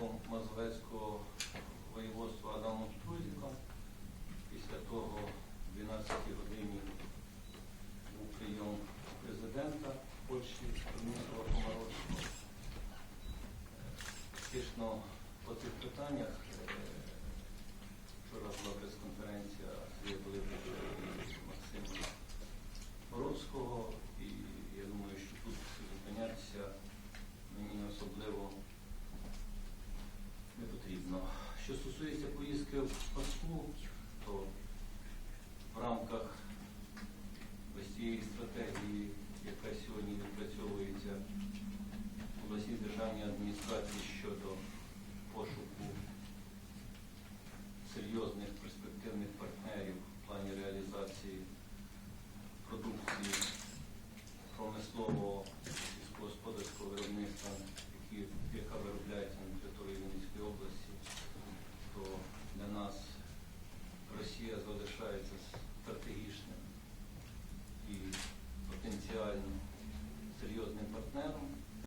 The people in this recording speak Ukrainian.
керівником Мазовецького воєводства Адамом Трузіком. Після того в 12 годині був прийом президента Польщі міністра Комаровського. Е, фактично по стосується поїздки в Москву, то в рамках ось цієї стратегії, яка сьогодні відпрацьовується в обласній державній адміністрації щодо...